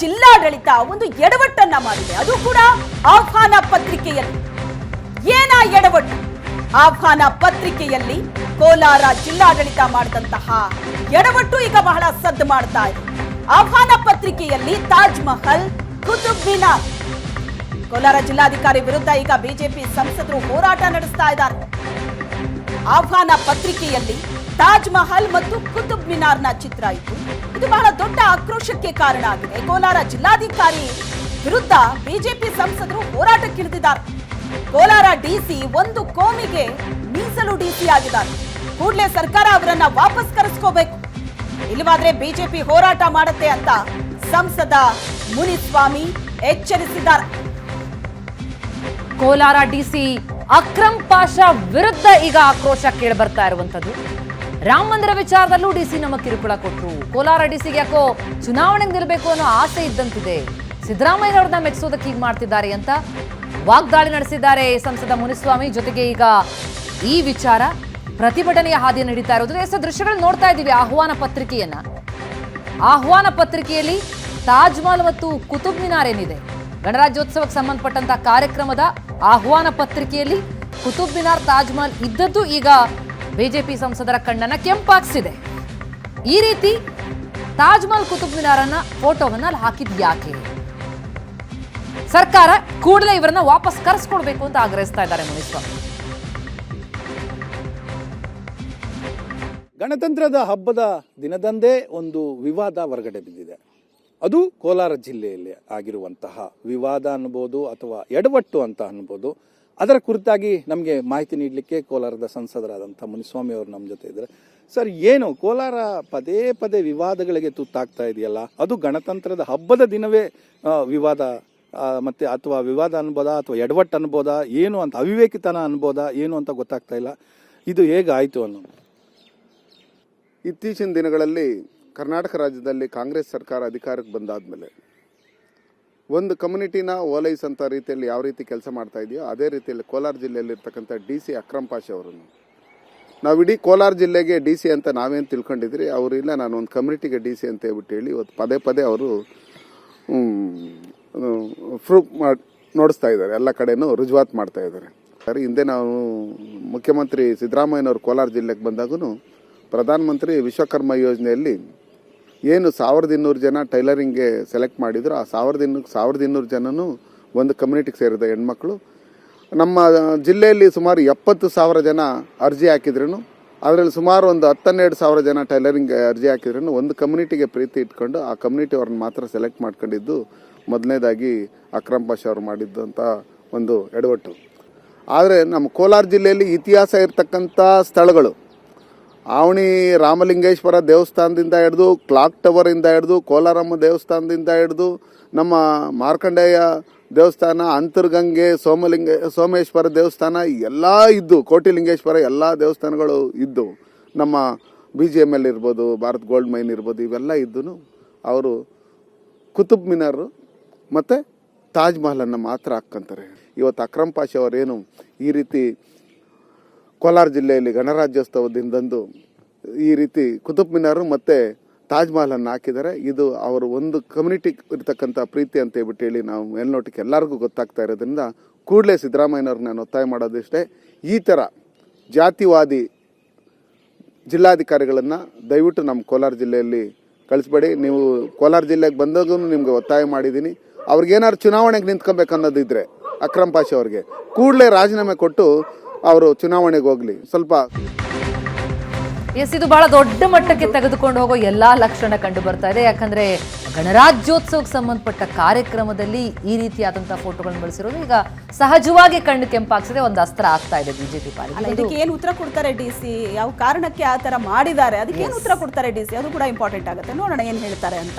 ಜಿಲ್ಲಾಡಳಿತ ಒಂದು ಎಡವಟ್ಟನ್ನ ಮಾಡಿದೆ. ಅದು ಕೂಡ ಆಹ್ವಾನ ಪತ್ರಿಕೆಯಲ್ಲಿ. ಏನ ಎಡವಟ್ಟು? ಆಹ್ವಾನ ಪತ್ರಿಕೆಯಲ್ಲಿ ಕೋಲಾರ ಜಿಲ್ಲಾಡಳಿತ ಮಾಡಿದಂತಹ ಎಡವಟ್ಟು ಈಗ ಬಹಳ ಸದ್ದು ಮಾಡ್ತಾ ಇದೆ. ಆಹ್ವಾನ ಪತ್ರಿಕೆಯಲ್ಲಿ ತಾಜ್ ಮಹಲ್ ಕುತುಬ್ ಮಿನಾರ್ ಕೋಲಾರ ಜಿಲ್ಲಾಧಿಕಾರಿ ವಿರುದ್ಧ ಈಗ ಬಿಜೆಪಿ ಸಂಸದರು ಹೋರಾಟ ನಡೆಸ್ತಾ ಇದ್ದಾರೆ. ಆಹ್ವಾನ ಪತ್ರಿಕೆಯಲ್ಲಿ ತಾಜ್ ಮಹಲ್ ಮತ್ತು ಕುತುಬ್ ಮಿನಾರ್ನ ಚಿತ್ರ ಇತ್ತು ಇದು ಬಹಳ ದೊಡ್ಡ ಆಕ್ರೋಶಕ್ಕೆ ಕಾರಣ ಆಗಿದೆ. ಕೋಲಾರ ಜಿಲ್ಲಾಧಿಕಾರಿ ವಿರುದ್ಧ ಬಿಜೆಪಿ ಸಂಸದರು ಹೋರಾಟಕ್ಕಿಳಿದಿದ್ದಾರೆ. ಕೋಲಾರ ಡಿಸಿ ಒಂದು ಕೋಮಿಗೆ ಮೀಸಲು ಡಿಸಿ ಆಗಿದ್ದಾರೆ. ಕೂಡಲೇ ಸರ್ಕಾರ ಅವರನ್ನ ವಾಪಸ್ ಕರೆಸ್ಕೋಬೇಕು. ಇಲ್ಲವಾದ್ರೆ ಬಿಜೆಪಿ ಹೋರಾಟ ಮಾಡುತ್ತೆ ಅಂತ ಸಂಸದ ಮುನಿಸ್ವಾಮಿ ಎಚ್ಚರಿಸಿದ್ದಾರೆ. ಕೋಲಾರ ಡಿಸಿ ಅಕ್ರಮ್ ಪಾಷಾ ವಿರುದ್ಧ ಈಗ ಆಕ್ರೋಶ ಕೇಳಿ ಬರ್ತಾ ಇರುವಂತದ್ದು ರಾಮ ಮಂದಿರ ವಿಚಾರದಲ್ಲೂ ಡಿಸಿ ನಮ್ಮ ಕಿರುಕುಳ ಕೊಟ್ಟರು ಕೋಲಾರ ಡಿಸಿಗೆ ಯಾಕೋ ಚುನಾವಣೆಗೆ ನಿಲ್ಲಬೇಕು ಅನ್ನೋ ಆಸೆ ಇದ್ದಂತಿದೆ. ಸಿದ್ದರಾಮಯ್ಯನವ್ರನ್ನ ಮೆಚ್ಚಿಸೋದಕ್ಕೆ ಹೀಗೆ ಮಾಡ್ತಿದ್ದಾರೆ ಅಂತ ವಾಗ್ದಾಳಿ ನಡೆಸಿದ್ದಾರೆ ಸಂಸದ ಮುನಿಸ್ವಾಮಿ. ಜೊತೆಗೆ ಈಗ ಈ ವಿಚಾರ ಪ್ರತಿಭಟನೆಯ ಹಾದಿ ನಡೀತಾ ಇರೋದು. ಎಷ್ಟು ದೃಶ್ಯಗಳು ನೋಡ್ತಾ ಇದ್ದೀವಿ. ಆಹ್ವಾನ ಪತ್ರಿಕೆಯನ್ನ. ಆಹ್ವಾನ ಪತ್ರಿಕೆಯಲ್ಲಿ ತಾಜ್ ಮಹಲ್ ಮತ್ತು ಕುತುಬ್ ಮಿನಾರ್ ಏನಿದೆ? ಗಣರಾಜ್ಯೋತ್ಸವಕ್ಕೆ ಸಂಬಂಧಪಟ್ಟಂತ ಕಾರ್ಯಕ್ರಮದ ಆಹ್ವಾನ ಪತ್ರಿಕೆಯಲ್ಲಿ ಕುತುಬ್ ಮಿನಾರ್, ತಾಜ್ ಮಹಲ್ ಇದ್ದದ್ದು ಈಗ ಬಿಜೆಪಿ ಸಂಸದರ ಕಣ್ಣನ್ನ ಕೆಂಪಾಗಿಸಿದೆ. ಈ ರೀತಿ ತಾಜ್ಮಹಲ್ ಕುತುಬ್ ಮಿನಾರನ್ನ ಫೋಟೋವನ್ನ ಅಲ್ಲಿ ಹಾಕಿದ್ ಯಾಕೆ? ಸರ್ಕಾರ ಕೂಡಲೇ ಇವರನ್ನ ವಾಪಸ್ ಕರೆಸ್ಕೊಡ್ಬೇಕು ಅಂತ ಆಗ್ರಹಿಸ್ತಾ ಇದ್ದಾರೆ ಮುನಿಸ್ವಾಮಿ. ಗಣತಂತ್ರದ ಹಬ್ಬದ ದಿನದಂದೇ ಒಂದು ವಿವಾದ ಹೊರಗಡೆ ಬಿದ್ದಿದೆ. ಅದು ಕೋಲಾರ ಜಿಲ್ಲೆಯಲ್ಲಿ ಆಗಿರುವಂತಹ ವಿವಾದ ಅನ್ಬೋದು ಅಥವಾ ಎಡವಟ್ಟು ಅಂತ ಅನ್ಬೋದು ಅದರ ಕುರಿತಾಗಿ ನಮಗೆ ಮಾಹಿತಿ ನೀಡಲಿಕ್ಕೆ ಕೋಲಾರದ ಸಂಸದರಾದಂಥ ಮುನಿಸ್ವಾಮಿ ಅವರು ನಮ್ಮ ಜೊತೆ ಇದ್ದಾರೆ. ಸರ್, ಏನು ಕೋಲಾರ ಪದೇ ಪದೇ ವಿವಾದಗಳಿಗೆ ತುತ್ತಾಗ್ತಾ ಇದೆಯಲ್ಲ? ಅದು ಗಣತಂತ್ರದ ಹಬ್ಬದ ದಿನವೇ ವಿವಾದ ಮತ್ತು ಅಥವಾ ವಿವಾದ ಅನ್ಬೋದಾ ಅಥವಾ ಎಡವಟ್ಟು ಅನ್ಬೋದ? ಏನು ಅಂತ, ಅವಿವೇಕಿತನ ಅನ್ಬೋದ? ಏನು ಅಂತ ಗೊತ್ತಾಗ್ತಾ ಇಲ್ಲ. ಇದು ಹೇಗಾಯಿತು ಅನ್ನೋದು. ಇತ್ತೀಚಿನ ದಿನಗಳಲ್ಲಿ ಕರ್ನಾಟಕ ರಾಜ್ಯದಲ್ಲಿ ಕಾಂಗ್ರೆಸ್ ಸರ್ಕಾರ ಅಧಿಕಾರಕ್ಕೆ ಬಂದಾದ್ಮೇಲೆ ಒಂದು ಕಮ್ಯುನಿಟಿನ ಓಲೈಸಂಥ ರೀತಿಯಲ್ಲಿ ಯಾವ ರೀತಿ ಕೆಲಸ ಮಾಡ್ತಾ ಇದೆಯೋ ಅದೇ ರೀತಿಯಲ್ಲಿ ಕೋಲಾರ ಜಿಲ್ಲೆಯಲ್ಲಿರ್ತಕ್ಕಂಥ ಡಿ ಸಿ ಅಕ್ರಮ್ ಪಾಷೆ ಅವರನ್ನು. ನಾವು ಇಡೀ ಕೋಲಾರ ಜಿಲ್ಲೆಗೆ ಡಿ ಸಿ ಅಂತ ನಾವೇನು ತಿಳ್ಕೊಂಡಿದ್ರಿ? ಅವರಿಲ್ಲ ನಾನು ಒಂದು ಕಮ್ಯುನಿಟಿಗೆ ಡಿ ಸಿ ಅಂತ ಹೇಳ್ಬಿಟ್ಟು ಹೇಳಿ ಇವತ್ತು ಪದೇ ಪದೇ ಅವರು ಪ್ರೂಫ್ ಮಾಡಿ, ನೋಡಿಸ್ತಾ ಇದ್ದಾರೆ. ಎಲ್ಲ ಕಡೆನೂ ರುಜುವಾತ್ ಮಾಡ್ತಾ ಇದ್ದಾರೆ. ಸರಿ, ಹಿಂದೆ ನಾವು ಮುಖ್ಯಮಂತ್ರಿ ಸಿದ್ದರಾಮಯ್ಯನವರು ಕೋಲಾರ ಜಿಲ್ಲೆಗೆ ಬಂದಾಗೂ ಪ್ರಧಾನಮಂತ್ರಿ ವಿಶ್ವಕರ್ಮ ಯೋಜನೆಯಲ್ಲಿ ಏನು ಸಾವಿರದ ಇನ್ನೂರು ಜನ ಟೈಲರಿಂಗ್ಗೆ ಸೆಲೆಕ್ಟ್ ಮಾಡಿದ್ರು, ಆ ಸಾವಿರದ ಇನ್ನೂರು ಸಾವಿರದ ಇನ್ನೂರು ಜನನು ಒಂದು ಕಮ್ಯುನಿಟಿಗೆ ಸೇರಿದ ಹೆಣ್ಮಕ್ಳು. ನಮ್ಮ ಜಿಲ್ಲೆಯಲ್ಲಿ ಸುಮಾರು ಎಪ್ಪತ್ತು ಸಾವಿರ ಜನ ಅರ್ಜಿ ಹಾಕಿದ್ರು ಅದರಲ್ಲಿ ಸುಮಾರು ಒಂದು ಹತ್ತನ್ನೆರಡು ಸಾವಿರ ಜನ ಟೈಲರಿಂಗ್ ಅರ್ಜಿ ಹಾಕಿದ್ರು ಒಂದು ಕಮ್ಯುನಿಟಿಗೆ ಪ್ರೀತಿ ಇಟ್ಕೊಂಡು ಆ ಕಮ್ಯುನಿಟಿ ಅವ್ರನ್ನ ಮಾತ್ರ ಸೆಲೆಕ್ಟ್ ಮಾಡ್ಕೊಂಡಿದ್ದು ಮೊದಲನೇದಾಗಿ ಅಕ್ರಮ್ ಪಾಷ ಅವರು ಮಾಡಿದ್ದಂಥ ಒಂದು ಎಡವಟ್ಟು. ಆದರೆ ನಮ್ಮ ಕೋಲಾರ ಜಿಲ್ಲೆಯಲ್ಲಿ ಇತಿಹಾಸ ಇರತಕ್ಕಂಥ ಸ್ಥಳಗಳು ಆವಣಿ ರಾಮಲಿಂಗೇಶ್ವರ ದೇವಸ್ಥಾನದಿಂದ ಹಿಡಿದು ಕ್ಲಾಕ್ ಟವರಿಂದ ಹಿಡಿದು ಕೋಲಾರಮ್ಮ ದೇವಸ್ಥಾನದಿಂದ ಹಿಡಿದು ನಮ್ಮ ಮಾರ್ಕಂಡೇಯ ದೇವಸ್ಥಾನ, ಅಂತರ್ಗಂಗೆ, ಸೋಮಲಿಂಗ, ಸೋಮೇಶ್ವರ ದೇವಸ್ಥಾನ ಎಲ್ಲ ಇದ್ದು, ಕೋಟಿಲಿಂಗೇಶ್ವರ ಎಲ್ಲ ದೇವಸ್ಥಾನಗಳು ಇದ್ದು, ನಮ್ಮ ಬಿ ಜಿ ಎಂ ಎಲ್ ಇರ್ಬೋದು, ಭಾರತ್ ಗೋಲ್ಡ್ ಮೈನ್ ಇರ್ಬೋದು, ಇವೆಲ್ಲ ಇದ್ದು ಅವರು ಕುತುಬ್ ಮಿನಾರ್ ಮತ್ತು ತಾಜ್ ಮಹಲನ್ನು ಮಾತ್ರ ಹಾಕ್ಕಂತಾರೆ ಇವತ್ತು ಅಕ್ರಮ್ ಪಾಷಾ ಅವರೇನು ಈ ರೀತಿ ಕೋಲಾರ ಜಿಲ್ಲೆಯಲ್ಲಿ ಗಣರಾಜ್ಯೋತ್ಸವದಿಂದಂದು ಈ ರೀತಿ ಕುತುಬ್ ಮಿನಾರು ಮತ್ತು ತಾಜ್ ಮಹಲನ್ನು ಹಾಕಿದ್ದಾರೆ. ಇದು ಅವರು ಒಂದು ಕಮ್ಯುನಿಟಿ ಇರತಕ್ಕಂಥ ಪ್ರೀತಿ ಅಂತ ಹೇಳ್ಬಿಟ್ಟು ಹೇಳಿ ನಾವು ಮೇಲ್ನೋಟಕ್ಕೆ ಎಲ್ಲರಿಗೂ ಗೊತ್ತಾಗ್ತಾ ಇರೋದ್ರಿಂದ ಕೂಡಲೇ ಸಿದ್ದರಾಮಯ್ಯನವ್ರನ್ನ ನಾನು ಒತ್ತಾಯ ಮಾಡೋದಿಷ್ಟೇ. ಈ ಥರ ಜಾತಿವಾದಿ ಜಿಲ್ಲಾಧಿಕಾರಿಗಳನ್ನು ದಯವಿಟ್ಟು ನಮ್ಮ ಕೋಲಾರ ಜಿಲ್ಲೆಯಲ್ಲಿ ಕಳಿಸ್ಬೇಡಿ. ನೀವು ಕೋಲಾರ ಜಿಲ್ಲೆಗೆ ಬಂದಾಗೂ ನಿಮಗೆ ಒತ್ತಾಯ ಮಾಡಿದ್ದೀನಿ. ಅವ್ರಿಗೇನಾದ್ರು ಚುನಾವಣೆಗೆ ನಿಂತ್ಕೊಬೇಕು ಅನ್ನೋದಿದ್ರೆ ಅಕ್ರಮ್ ಪಾಷೆ ಅವ್ರಿಗೆ. ಕೂಡಲೇ ರಾಜೀನಾಮೆ ಕೊಟ್ಟು ಅವರು ಚುನಾವಣೆಗೆ ಹೋಗ್ಲಿ. ಸ್ವಲ್ಪ ಎಸ್ ಇದು ಬಹಳ ದೊಡ್ಡ ಮಟ್ಟಕ್ಕೆ ತೆಗೆದುಕೊಂಡು ಹೋಗೋ ಎಲ್ಲಾ ಲಕ್ಷಣ ಕಂಡು ಬರ್ತಾ ಇದೆ. ಯಾಕಂದ್ರೆ ಗಣರಾಜ್ಯೋತ್ಸವಕ್ಕೆ ಸಂಬಂಧಪಟ್ಟ ಕಾರ್ಯಕ್ರಮದಲ್ಲಿ ಈ ರೀತಿಯಾದಂತಹ ಫೋಟೋಗಳನ್ನು ಬಳಸಿರೋದು ಈಗ ಸಹಜವಾಗಿ ಕಣ್ಣು ಕೆಂಪಾಗ್ಸಿದೆ ಒಂದು ಅಸ್ತ್ರ ಆಗ್ತಾ ಇದೆ ಬಿಜೆಪಿ ಅಲ್ಲ ಪಾಲಿಗೆ ಇದಕ್ಕೆ ಏನು ಉತ್ತರ ಕೊಡ್ತಾರೆ ಡಿ ಸಿ? ಯಾವ ಕಾರಣಕ್ಕೆ ಆ ತರ ಮಾಡಿದ್ದಾರೆ? ಅದಕ್ಕೆ ಏನು ಉತ್ತರ ಕೊಡ್ತಾರೆ ಡಿ ಸಿ? ಅದು ಕೂಡ ಇಂಪಾರ್ಟೆಂಟ್ ಆಗುತ್ತೆ. ನೋಡೋಣ ಏನು ಹೇಳ್ತಾರೆ ಅಂತ.